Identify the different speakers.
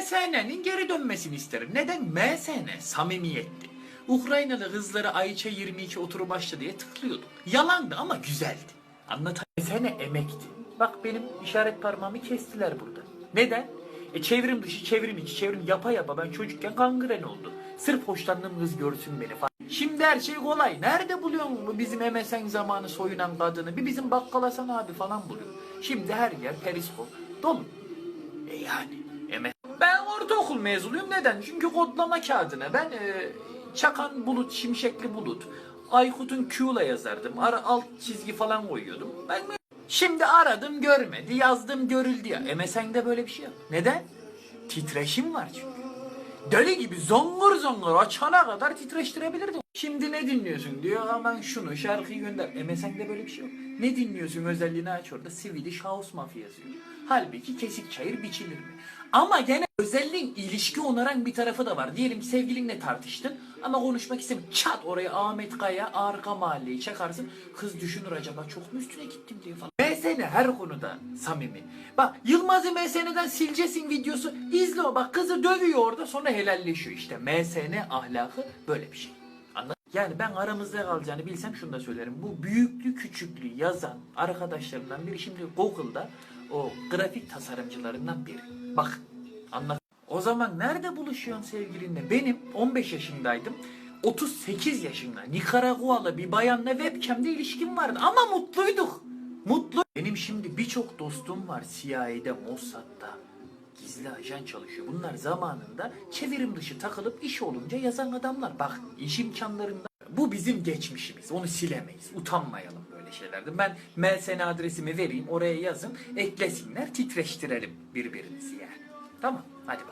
Speaker 1: MSN'nin geri dönmesini isterim. Neden? MSN samimiyetti. Ukraynalı kızları Ayça 22 oturum açtı diye tıklıyordum. Yalandı ama güzeldi. Anlatan emekti. Bak benim işaret parmağımı kestiler burada. Neden? E çevrim dışı, çevrim içi, çevrim yapa yapa ben çocukken kangren oldu. Sırf hoşlandığım kız görsün beni falan. Şimdi her şey kolay. Nerede buluyorsun bu bizim MSN zamanı soyunan kadını? Bir bizim bakkal Hasan abi falan buluyor. Şimdi her yer periskop dolu. E yani. Ortaokul mezunuyum. Neden? Çünkü kodlama kağıdına ben e, çakan bulut, şimşekli bulut. Aykut'un Q'la yazardım. Ara alt çizgi falan koyuyordum. Ben Şimdi aradım görmedi, yazdım görüldü ya. MSN'de böyle bir şey yok. Neden? Titreşim var çünkü. Deli gibi zongur zongur açana kadar titreştirebilirdim. Şimdi ne dinliyorsun diyor hemen şunu şarkıyı gönder. MSN'de böyle bir şey yok. Ne dinliyorsun özelliğini aç orada Swedish House Mafia yazıyor. Halbuki kesik çayır biçilir mi? Ama gene özelliğin ilişki onaran bir tarafı da var. Diyelim ki sevgilinle tartıştın ama konuşmak istemiyorsun. Çat oraya Ahmet Kaya arka mahalleyi çakarsın. Kız düşünür acaba çok mu üstüne gittim diye falan. MSN her konuda samimi. Bak Yılmaz'ı MSN'den sileceksin videosu. İzle o bak kızı dövüyor orada sonra helalleşiyor işte. MSN ahlakı böyle bir şey. Anladın? Yani ben aramızda kalacağını bilsem şunu da söylerim. Bu büyüklü küçüklü yazan arkadaşlarımdan biri şimdi Google'da o grafik tasarımcılarından biri. Bak anlat. O zaman nerede buluşuyorsun sevgilinle? Benim 15 yaşındaydım. 38 yaşında Nikaragualı bir bayanla webcam'de ilişkim vardı ama mutluyduk. Mutlu. Benim şimdi birçok dostum var CIA'de, Mossad'da. Gizli ajan çalışıyor. Bunlar zamanında çevirim dışı takılıp iş olunca yazan adamlar. Bak iş imkanlarında bu bizim geçmişimiz. Onu silemeyiz. Utanmayalım böyle şeylerden. Ben MSN adresimi vereyim oraya yazın. Eklesinler titreştirelim birbirimizi yani. Tamam hadi bak.